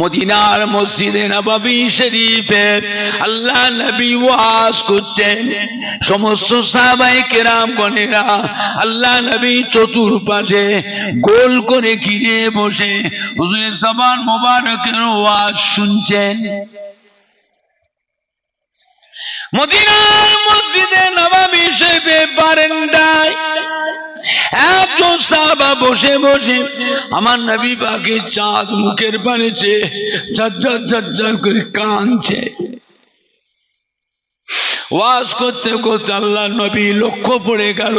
মদিনার মসজিদে নবাবী শরীফে আল্লাহ নবী ওয়াজ করছেন। সমস্ত সাহাবাই কেরাম গণেরা আল্লাহ নবী চতুর্পাশে গোল করে ঘিরে বসে হুজুরের সবার মোবারকের ওয়াজ শুনছেন। মদিনার মসজিদে নবাবী শরীফে বারান্দায় একজন সাহাবা বসে বসে আমার নবী পাকে চাঁদ মুখের পানেছে ঝরঝর ঝরঝর করে কাঁদছে। ওয়াজ করতে করতে আল্লাহ নবী লক্ষ্য পড়ে গেল।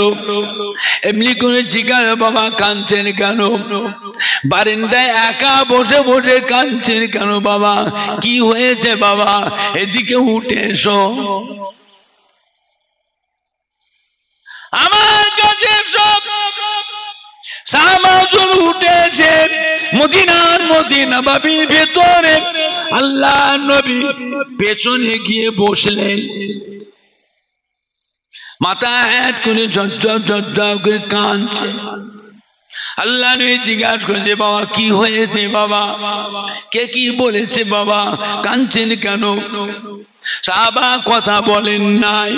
এমনি করে জিজ্ঞাসা, বাবা, কাঁদছেন কেন? বারেন্দায় একা বসে বসে কাঁদছেন কেন, বাবা, কি হয়েছে, বাবা? এদিকে উঠে এসো। আমার কাছে সব মদিনার ভেতরে। আল্লাহ নবী পেছনে গিয়ে বসলেন। মাথা হ্যাট করে ঝরঝর ঝরঝর করে কাঁদছে। আল্লাহ নবী জিজ্ঞাসা করছে বাবা, কি হয়েছে বাবা? কে কি বলেছে বাবা? কাঁদছেন কেন? সাহাবা কথা বলেন নাই।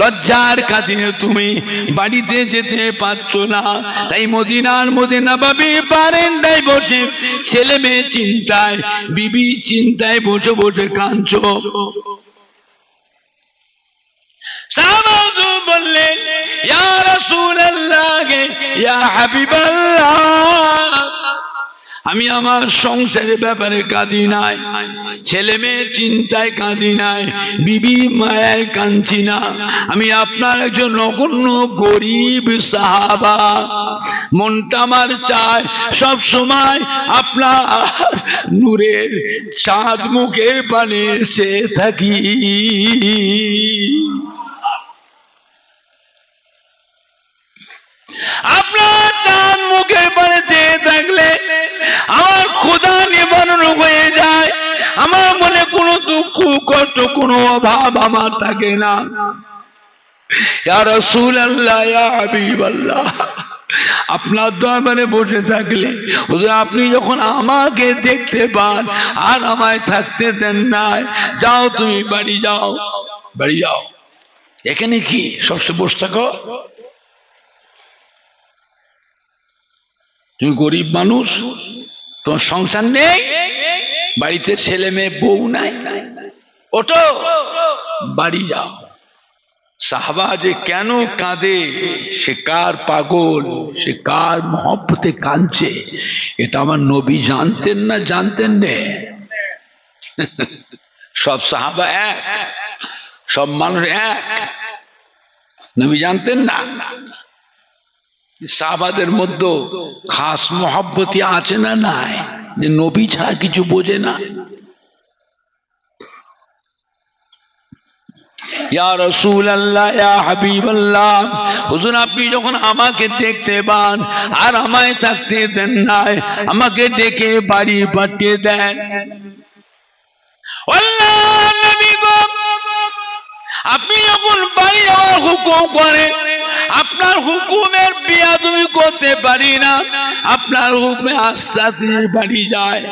লজ্জার খাতিরে তুমি বাড়িতে যেতে পারছ না। তাই মদিনার মদিনা বাবি বারেন্দায় বসে, ছেলে মেয়ে চিন্তায়, বিবি চিন্তায় বসে বসে কাঁদছো। বললেন, ইয়া রাসূলুল্লাহ ইয়া হাবিবাল্লাহ। আমি আমার সংসারের ব্যাপারে কাঁদি নাই, ছেলে মেয়ে চিন্তায় কাঁদি নাই, বিবি মায়ায় কাঁদছি না। আমি আপনার একজন নগণ্য, গরিব সাহাবা। মনটা আমার চায় সব সময় আপনার নূরের চাঁদ মুখের পানে সে থাকি। আপনার চাঁদ পানে চেয়ে থাকলে আমার নিবারণ হয়ে যায়। আমার মনে কোনো দুঃখ, কষ্ট, কোনো অভাব আমার থাকে না। আপনার বসে থাকলে আপনি যখন আমাকে দেখতে পান আর আমায় থাকতে দেন নাই যাও তুমি, বাড়ি যাও বাড়ি যাও। এখানে কি সবসময় বসে থাকো? তুমি গরিব মানুষ, তোমার সংসার নেই, বাড়িতে ছেলে মেয়ে, বউ নাই। ওটো বাড়ি যাও। সাহাবা যে কেন কাঁদে, সে কার পাগল, সে কার মহব্বতে কাঁদছে, এটা আমার নবী জানতেন না, জানতেন নে? সব সাহাবা এক, সব মানুষ এক। নবী জানতেন না? সাহাবাদের মধ্যে খাস মহব্বতি আছে না নাই? যে নবী ছাড়া কিছু বোঝে না। আপনি যখন আমাকে দেখতে পান আর আমায় থাকতে দেন নাই, আমাকে ডেকে বাড়ি পাঠিয়ে দেন। আপনি যখন বাড়ি যাওয়ার হুকুম করেন, আপনার হুকুমের বিয়া তুমি করতে পারি না, আপনার হুকুমে আস্তে বাড়ি যায়।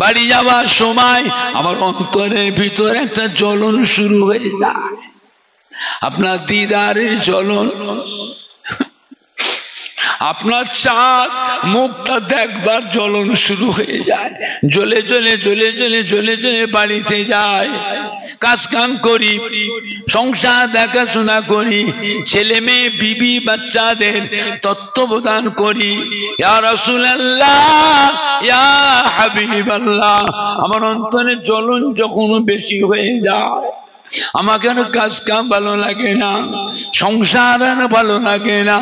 বাড়ি যাওয়ার সময় আমার অন্তরের ভিতরে একটা জ্বলন শুরু হয়ে যায়। আপনার দিদারের জ্বলন আপনার চাঁদ মুখটা দেখবার জ্বলন শুরু হয়ে যায়। জ্বলে জ্বলে জ্বলে জ্বলে জ্বলে জ্বলে বাড়িতে যায়। কাজ কাম করি, সংসার দেখাশোনা করি, ছেলে মেয়ে, বিবি, বাচ্চাদের তত্ত্বাবধান করি। ইয়া ইয়া আমার অন্তরে জ্বলন যখন বেশি হয়ে যায় আমাকে আর কাজ কাম ভালো লাগে না, সংসার আর ভালো লাগে না,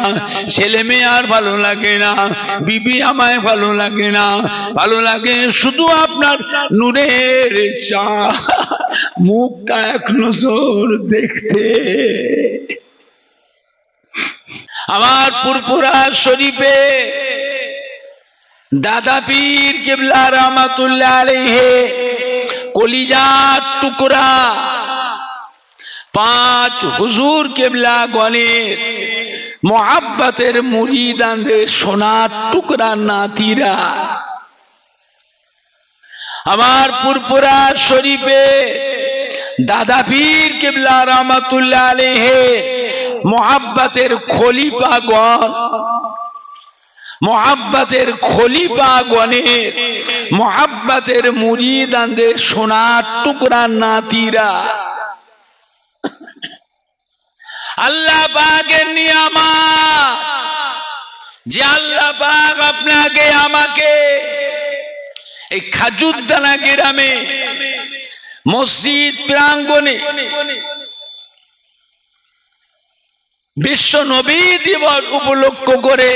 ছেলে মেয়ে আর ভালো লাগে না, বিবি আমায় ভালো লাগে না, ভালো লাগে শুধু আপনার নূরের চা মুখটা এক নজর দেখতে। আমার পুরপুরা শরীফে দাদা পীর কেবলা রহমাতুল্লাহ আলাইহে, কলিজার টুকরা পাঁচ হুজুর কেবলা গণের মোহাব্বতের মুরিদানদের সোনার টুকরা নাতিরা। আমার পুরপুরা শরীফে দাদা পীর কেবলা রহমাতুল্লাহ আলাইহে, মোহাব্বতের খলিফাগণ মোহাব্বতের খলিফা গণের মোহাব্বতের মুরিদানদের সোনার টুকরা নাতিরা। আল্লাহ পাকের নিয়ামা যে আল্লাহ পাক আপনাকে, আমাকে এই খাজুদ্দানা গ্রামে, মসজিদ প্রাঙ্গণে বিশ্ব নবী দিবস উপলক্ষ করে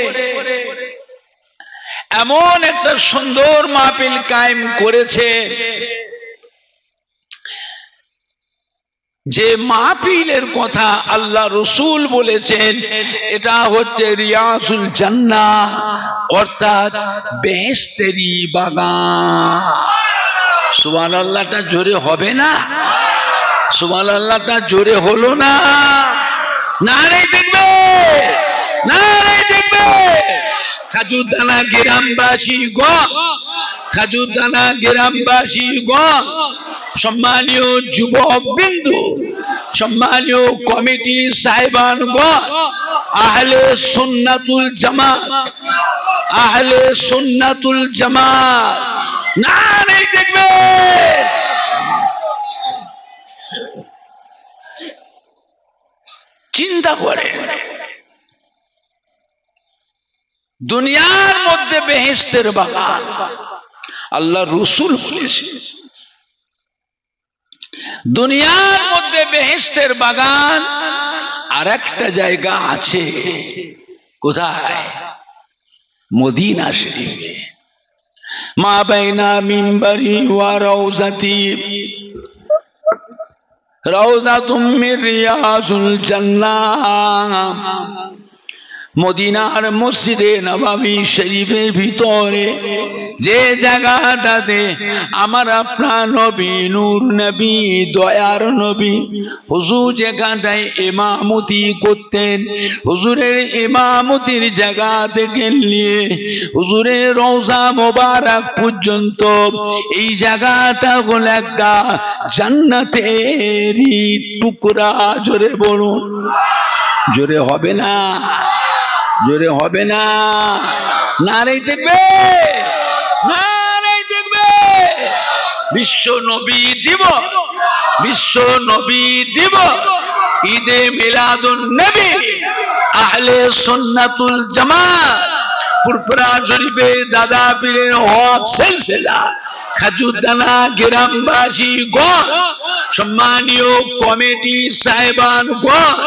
এমন একটা সুন্দর মাহফিল কায়েম করেছে। যে মাহফিলের কথা আল্লাহ রসুল বলেছেন, এটা হচ্ছে রিয়াসুল জান্না অর্থাৎ বেহেস্তেরি বাগান। সুবান আল্লাহটা জোরে হবে না? সুবান আল্লাহটা জোরে হলো না? না রে দেখবে! না রে দেখবে! খাজুদানা গ্রামবাসী গ! খাজুদানা গ্রামবাসী গ! সম্মানীয় যুবক বিন্দু, সম্মানীয় কমিটি সাহেবান আহলে সুন্নাতুল জামাত, আহলে সুন্নাতুল জামাত না নেই দেখবে। চিন্তা করে। দুনিয়ার মধ্যে বেহেস্তের বাগান। আল্লাহ রসুল বলেছে দুনিয়ার মধ্যে বেহেস্তের বাগান আর একটা জায়গা আছে। কোথায়? মদিনা শরীফে। মা বাইনা মিম্বারি ওয়া রওজাতি রওজাতুম মির জান্নাহ। মদিনার মসজিদে নবাবী শরীফের ভিতরে, যে জায়গাটাতে আমার আপনার নবী, নূর নবী, দয়ার নবী, হুজুর যেখানটায় ইমামতি করতেন, হুজুরের ইমামতির জায়গা থেকে নিয়ে হুজুরের রোজা মোবারক পর্যন্ত এই জায়গাটা হলো একটা জান্নাতেরই টুকরা, জোরে বলুন। জোরে হবে না? জোরে হবে না। দেখবে, নারে দেখবে। বিশ্ব নবী দিব, বিশ্ব নবী দিব। ঈদে মিলাদুন নবী, আহলে সুন্নাতুল জামাত। পুরপুরা শরীফে দাদা পীরের হক সিলসিলা খাজুদানা গ্রামবাসী গণ, সম্মানীয় কমিটি সাহেবান গণ।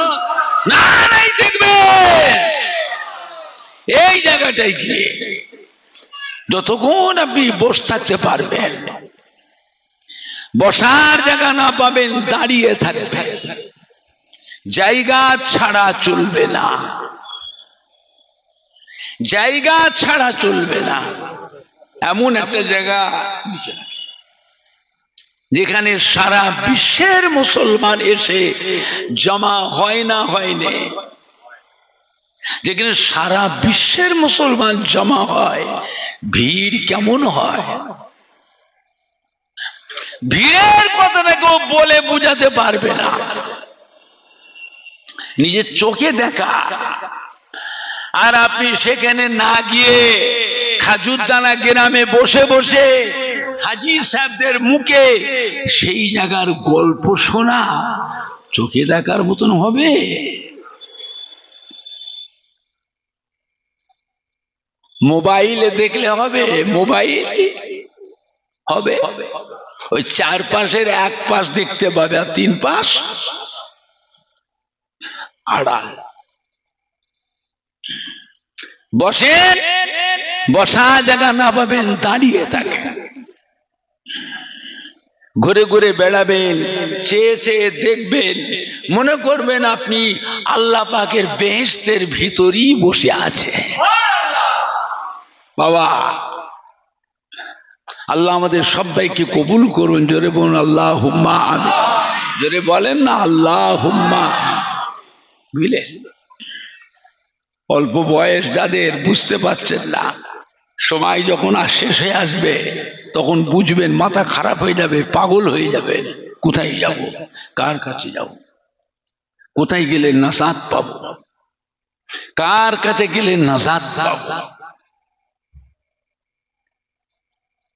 নারাই দেখবে। এই জায়গাটায় গিয়ে যতক্ষণ আপনি বসে থাকতে পারবেন, বসার জায়গা না পাবেন, দাঁড়িয়ে থাকবে। জায়গা ছাড়া চলবে না। জায়গা ছাড়া চলবে না। এমন একটা জায়গা যেখানে সারা বিশ্বের মুসলমান এসে জমা হয় না হয়নি যেখানে সারা বিশ্বের মুসলমান জমা হয়, ভিড় কেমন হয়? ভিড়ের কথাটা কেউ বলে বুঝাতে পারবে না। নিজের চোখে দেখা। আর আপনি সেখানে না গিয়ে খাজুরদানা গ্রামে বসে বসে হাজি সাহেবদের মুখে সেই জায়গার গল্প শোনা, চোখে দেখার মতন হবে? মোবাইলে দেখলে হবে, মোবাইল হবে। ওই চার পাশের এক পাশ দেখতে পাবে আর তিন পাশ আড়াল। বসেন বসা জায়গা না পাবেন, দাঁড়িয়ে থাকে ঘুরে ঘুরে বেড়াবেন, চেয়ে চেয়ে দেখবেন, মনে করবেন আপনি আল্লাহ পাকের বেহেস্তের ভিতরই বসে আছে বাবা, আল্লাহ আমাদের সবাইকে কবুল করুন, জোরে বলুন আল্লাহ হুম্মা জোরে বলেন না আল্লাহ হুম্মা বুঝলেন অল্প বয়স যাদের, বুঝতে পারছেন না। সময় যখন আর শেষ হয়ে আসবে, তখন বুঝবেন মাথা খারাপ হয়ে যাবে, পাগল হয়ে যাবে কোথায় যাব? কার কাছে যাব? কোথায় গেলে নাসাদ পাবো? কার কাছে গেলে নাসাদ পাবো?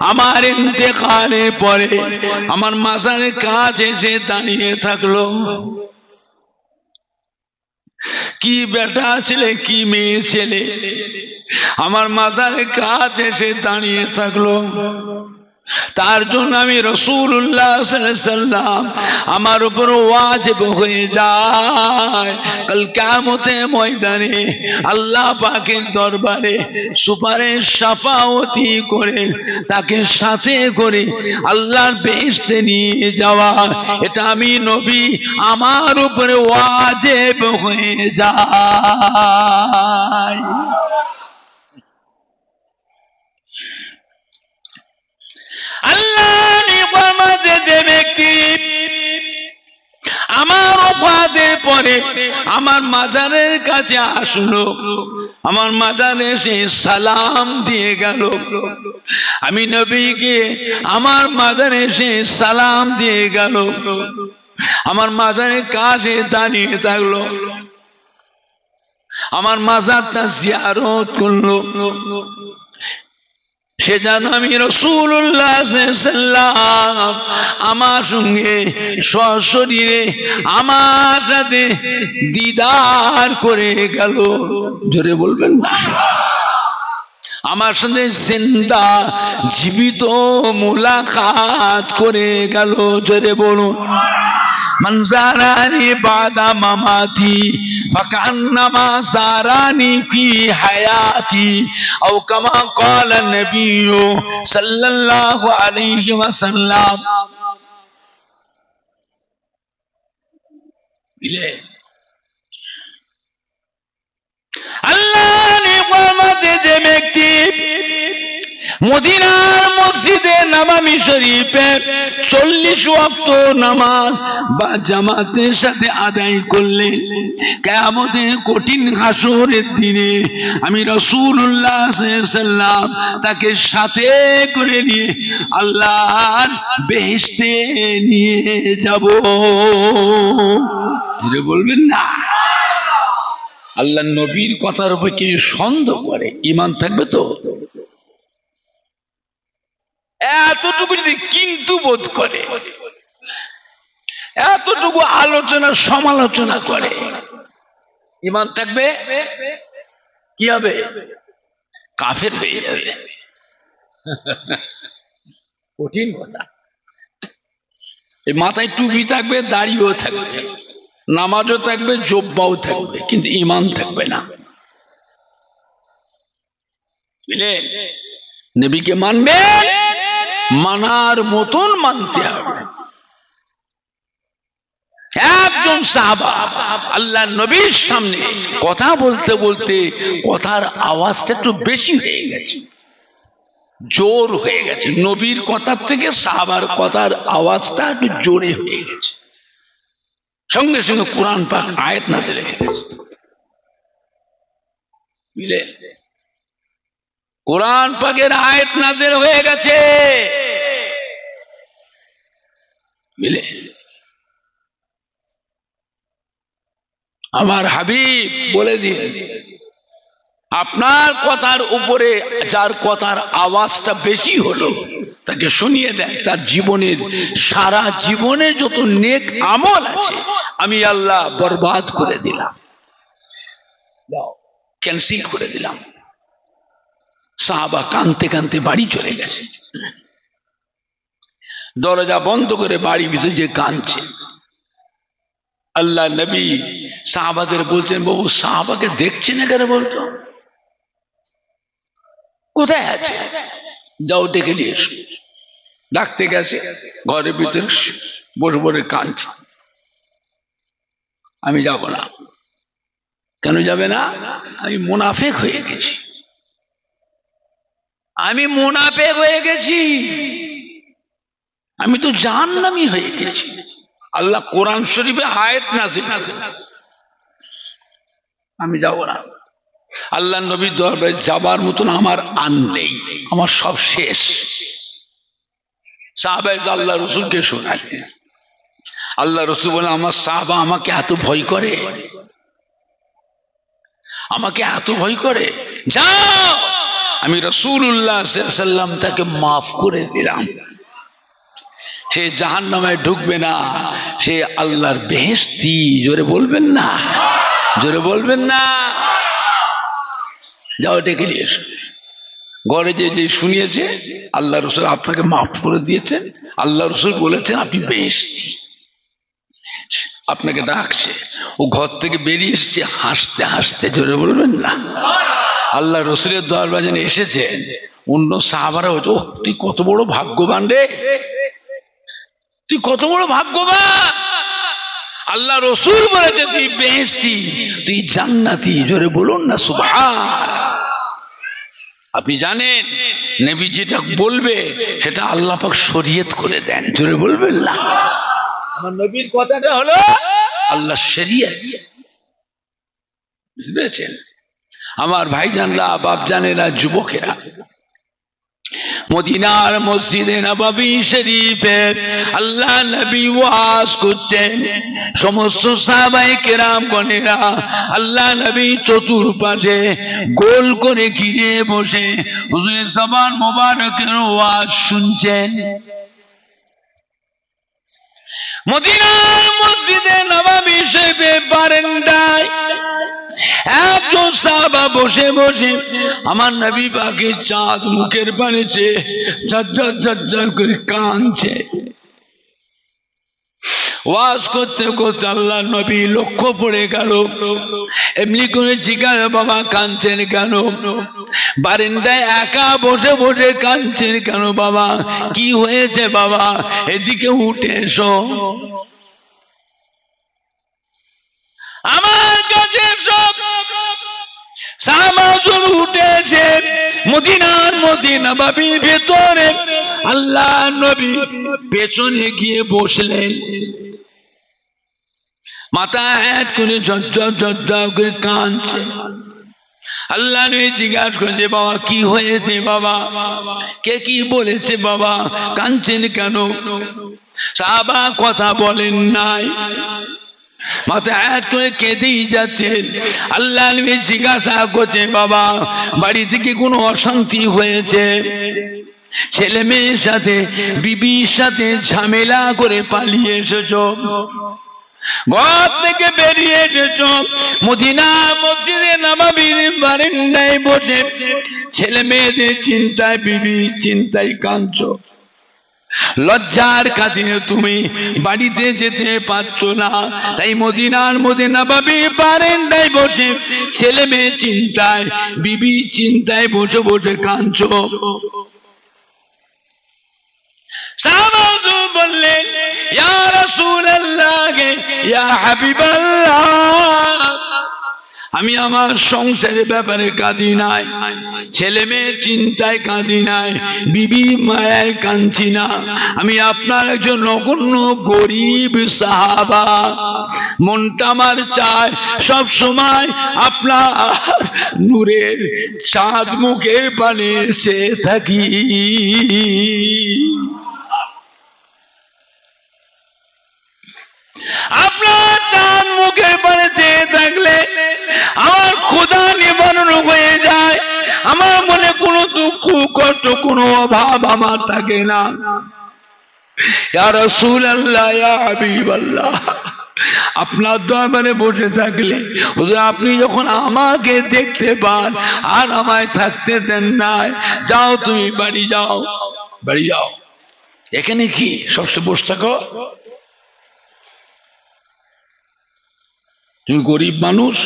আমার ইন্তেকালের পরে আমার মাসার কাছে এসে দাঁড়িয়ে থাকল। কি বেটা ছেলে, কি মেয়ে ছেলে? আমার মাথার কাছে এসে দাঁড়িয়ে থাকল। তার জন্য আমি রসুল্লাহ সাল্লাম আমার উপর ওয়াজিব হয়ে যায়। কাল কেমতে ময়দানে আল্লাহ পাকের দরবারে সুপারিশ সাফাওতি করে তাকে সাথে করে আল্লাহর বেহেশতে নিয়ে যাওয়া। এটা আমি নবী আমার উপরে ওয়াজিব হয়ে যায় আল্লাহ নিয়ামতে যে ব্যক্তি আমার অপাদের পরে আমার মাজারের কাছে আসলো, আমার মাজারে সে সালাম দিয়ে গেল। আমি নবীকে আমার মাজারে সে সালাম দিয়ে গেল। আমার মাজারের কাছে দাঁড়িয়ে থাকল। আমার মাজারটা জিয়ারত করল। সে যেন আমি রসুল্লাহ আমার সঙ্গে সশরীরে, আমার সাথে দিদার করে গেল। জোরে বলবেন না। আমার সাথে জিন্দা, জীবিত মুলাকাত করে গেল। জোরে বলুন। من زارانی بعد مماتی فکانما زارانی فی حیاتی او کما قال النبی صلی اللہ علیہ وسلم ملے اللہ نے فرماتے دے میں মদিনার মসজিদে নামামি শরীফে চল্লিশ ওয়াক্ত নামাজ বা জামাতের সাথে আদায় করলে কেমতের কঠিন হাসরের দিনে আমি রসুল্লাহ সাল্লাম তাকে সাথে করে নিয়ে আল্লাহর বেহেশতে নিয়ে যাব। বলবেন না। আল্লাহ নবীর কথার উপর কি সন্দেহ করে ইমান থাকবে তো? এতটুকু যদি কিন্তু বোধ করে, এতটুকু আলোচনা, সমালোচনা করে, ইমান থাকবে? কি হবে? কাফের হয়ে যাবে। কঠিন কথা। এই মাথায় টুপি থাকবে, দাড়িও থাকবে, নামাজও থাকবে, জব্বাও থাকবে, কিন্তু ইমান থাকবে না। বুঝলে নবীকে মানবে মানার মতন মানতে হবে। একজন সাহাবা আল্লাহ নবীর সামনে কথা বলতে বলতে কথার আওয়াজটা একটু বেশি হয়ে গেছে। জোর হয়ে গেছে। নবীর কথার থেকে সাহাবার কথার আওয়াজটা একটু জোরে হয়ে গেছে। সঙ্গে সঙ্গে কোরআন পাক আয়াত না চলে গেছে। কোরআন পাকের আয়াত নাজের হয়ে গেছে। বুঝলে আমার হাবিব বলে দিন আপনার কথার উপরে যার কথার আওয়াজটা বেশি হলো, তাকে শুনিয়ে দেয় তার জীবনের, সারা জীবনের যত নেক আমল আছে, আমি আল্লাহ বরবাদ করে দিলাম। ক্যান্সেল করে দিলাম। সাহাবা কানতে কানতে বাড়ি চলে গেছে। দরজা বন্ধ করে বাড়ি ভিতরে যে কাঁদছে। আল্লাহ নবী সাহাবাদের বলছেন, বাবু, সাহাবাকে দেখছে না কেন বলতো? কোথায় আছে? যাও, ডেকে নিয়ে এসো। ডাকতে গেছে, ঘরের ভিতরে বসে বসে কাঁদছে। আমি যাব না। কেন যাবে না? আমি মুনাফেক হয়ে গেছি। আমি মুনাফেক হয়ে গেছি। আমি তো জাহান্নামি হয়ে গেছি। আল্লাহ কোরআন শরীফে আয়াত নাজিল আমি যাব না। আল্লাহ নবী দরবারে যাবার মতন আমার আন নেই। আমার সব শেষ। সাহাবাই আল্লাহ রসুলকে শোনালেন আল্লাহ রসুল বলে আমার সাহাবা আমাকে এত ভয় করে। আমাকে এত ভয় করে। যাও! আমি রসুল্লাহ তাকে মাফ করে দিলাম। সে জাহান নামায় ঢুকবে না সে আল্লাহর বেহেস্তি জোরে বলবেন না? জোরে বলবেন না? যাও ডেকে নিয়ে এসো। ঘরে যে যে শুনিয়েছে আল্লাহ রসুল আপনাকে মাফ করে দিয়েছেন আল্লাহ রসুল বলেছেন আপনি বেহেস্তি আপনাকে ডাকছে। ও ঘর থেকে বেরিয়ে এসেছে হাসতে হাসতে জোরে বলবেন না? আল্লাহ রসুলের দরবার যেন এসেছে অন্য সাহাবারা হয়তো "ওহ, তুই কত বড় ভাগ্যবান রে! তুই কত বড় ভাগ্যবান আল্লাহ রসুল বলেছে তুই বেহেস্তি তুই জান্নাতি জোরে বলুন না সুভান আপনি জানেন নেবী যেটা বলবে সেটা আল্লাহ পাক শরীয়ত করে দেন জোরে বলবেন না? আমার নবীর কথাটা হলো আল্লাহ শরিয়ত। বুঝতে পেরেছেন? আমার ভাইজানরা বাপজানেরা যুবকেরা মদিনার মসজিদে নবাবী শরীফে আল্লাহ নবী ওয়াজ করছেন। সমস্ত সাহাবাই কেরাম গণেরা আল্লাহ নবী চতুর্পাশে গোল করে ঘিরে বসে হুজুরের সবার মোবারকের ওয়াজ শুনছেন। মদিনার মসজিদে নবাবি শরীফে বারেন্দায় এত সাবা বসে বসে আমার নবী পাকে চাঁদ মুখের পানেছে ঝরঝর ঝরঝর করে কাঁদছে। ওয়াজ করতে করতে আল্লাহ নবী লক্ষ্য পড়ে গেল। এমনি করে জিজ্ঞাসা বাবা কাঁদছেন কেন? বারিন্দায় একা বসে বসে কাঁদছেন কেন বাবা? কি হয়েছে বাবা? এদিকে উঠে, এসো। আমার কাছে সব সামাজুর উঠেছে মদিনার মদিনা বাবির ভেতরে আল্লাহ নবী পেছনে গিয়ে বসলেন। মাথা হ্যাট করে ঝরঝর ঝরঝর করে কাঁদছে। আল্লাহ নবী জিজ্ঞাসা করেছে বাবা, কি হয়েছে বাবা? কে কি বলেছে বাবা? কাঁদছেন কেন? সাহাবা কথা বলেন নাই। মাথা এক করে কেঁদেই যাচ্ছেন আল্লাহ নবী জিজ্ঞাসা করছে, বাবা বাড়ি থেকে কোনো অশান্তি হয়েছে? ছেলে মেয়ের সাথে, বিবির সাথে ঝামেলা করে পালিয়ে এসেছ। ঘর থেকে বেরিয়ে এসেছ। মদিনা মসজিদে নামাবির বারিন্দায় বসে। ছেলে মেয়েদের চিন্তায় বিবি চিন্তায় কাঁদছ। লজ্জার খাতিরে তুমি বাড়িতে যেতে পারছ না। তাই মদিনার মধ্যে না নবাবি বারেন্দায় বসে ছেলে মেয়ে চিন্তায়, বিবি চিন্তায় বসে বসে কাঁদছ। বললেন আমি আমার সংসারের ব্যাপারে কাঁদি নাই, ছেলে মেয়ে চিন্তায় কাঁদি নাই, বিবি মায়ায় কাঁদছি না। আমি আপনার একজন নগণ্য, গরিব সাহাবা। মনটা আমার চায়, সব সময় আপনার নূরের চাঁদ মুখের পানে সে থাকি। আপনার চাঁদ মুখের চেয়ে থাকলে আমার নিবারণ হয়ে যায়। আমার মনে কোনো দুঃখ, কষ্ট, কোনো অভাব আমার থাকে না। আপনার বসে থাকলে আপনি যখন আমাকে দেখতে পান, আর আমায় থাকতে দেন নাই, যাও তুমি, বাড়ি যাও বাড়ি যাও। এখানে কি সবচেয়ে বসে থাকো? তুমি গরিব মানুষ,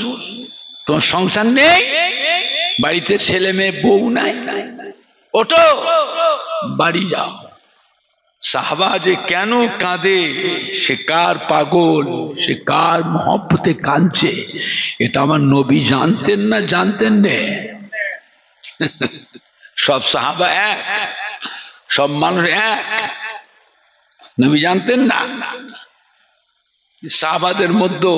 তোমার সংসার নেই, বাড়িতে ছেলে মেয়ে, বউ নাই। ওটো বাড়ি যাও। সাহাবা যে কেন কাঁদে, সে কার পাগল, সে কার মহব্বতে কাঁদছে, এটা আমার নবী জানতেন না জানতেন নে? সব সাহাবা এক, সব মানুষ এক। নবী জানতেন না? সাহাবাদের মধ্যে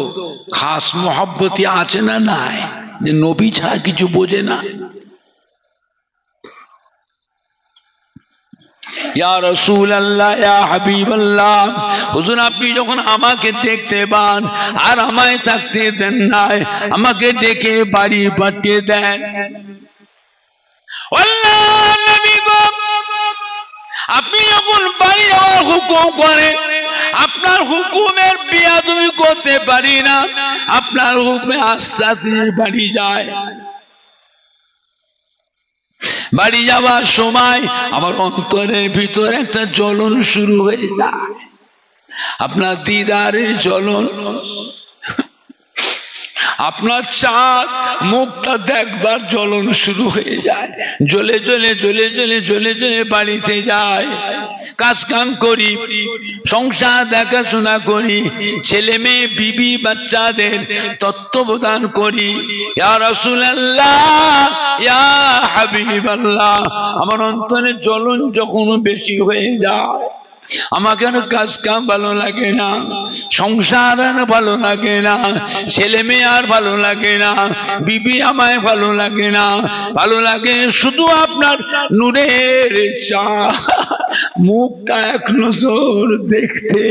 খাস মহব্বতি আছে না নাই? যে নবী ছাড়া কিছু বোঝে না। আপনি যখন আমাকে দেখতে পান আর আমায় থাকতে দেন নাই, আমাকে ডেকে বাড়ি পাঠিয়ে দেন। আপনি যখন বাড়ি যাওয়ার হুকুম করেন, আপনার হুকুমের বিয়া তুমি করতে পারি না, আপনার হুকুমে আস্তে আস্তে বাড়ি যায়। বাড়ি যাওয়ার সময় আমার অন্তরের ভিতরে একটা জ্বলন শুরু হয়ে যায়। আপনার দিদারের জ্বলন আপনার চাঁদ মুখটা দেখবার জ্বলন শুরু হয়ে যায়। জ্বলে জ্বলে জ্বলে জ্বলে জ্বলে জ্বলে বাড়িতে যায়। কাজ কাম করি, সংসার দেখাশোনা করি, ছেলে মেয়ে, বিবি, বাচ্চাদের তত্ত্বাবধান করি। রাসূলুল্লাহ আমার অন্তরে জ্বলন যখন বেশি হয়ে যায়। আমাকে আর কাজ কাম ভালো লাগে না, সংসার আর ভালো লাগে না, ছেলে মেয়ে আর ভালো লাগে না, বিবি আমায় ভালো লাগে না, ভালো লাগে শুধু আপনার নূরের চা মুখটা এক নজর দেখতে।